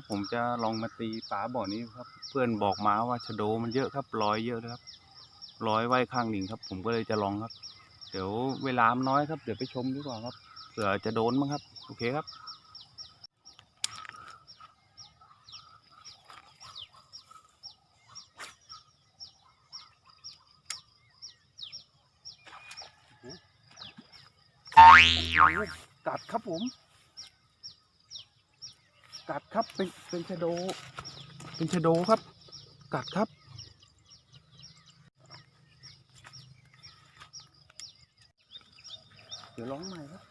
ครับ ผมจะลองมาตีปลาบ่อนี้ครับ เพื่อนบอกมาว่าชะโดมันเยอะครับร้อยเยอะเลยครับร้อยไว้ข้างหนึ่งครับ ผมก็เลยจะลองครับ เดี๋ยวเวลามันน้อยครับ เดี๋ยวไปชมดีกว่าครับเผื่อจะโดนมั้งครับ โอเคครับกัดครับผม กัดครับเป็นเป็นชะโด เป็นชะโดครับ กัดครับ เดี๋ยวร้องใหม่ครับ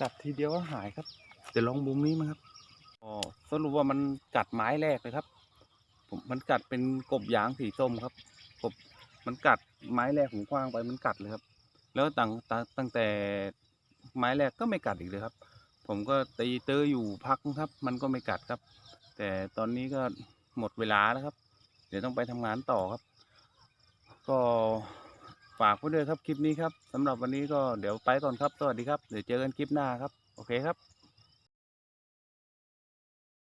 กัดทีเดียวก็หายครับเดี๋ยวลองมุมนี้มั้งครับอ๋อสรุปว่ามันกัดไม้แรกเลยครับผมมันกัดเป็นกบยางสีส้มครับกบมันกัดไม้แรกผมคว้างไปมันกัดเลยครับ แล้วตั้งตั้งตั้งแต่ไม้แรกก็ไม่กัดอีกเลยครับ ผมก็ตีเตออยู่พักครับ มันก็ไม่กัดครับ แต่ตอนนี้ก็หมดเวลาแล้วครับ เดี๋ยวต้องไปทำงานต่อครับ ก็ ฝากไว้ด้วยครับคลิปนี้ครับสำหรับวันนี้ก็เดี๋ยวไปก่อนครับ สวัสดีครับ เดี๋ยวเจอกันคลิปหน้าครับ โอเคครับ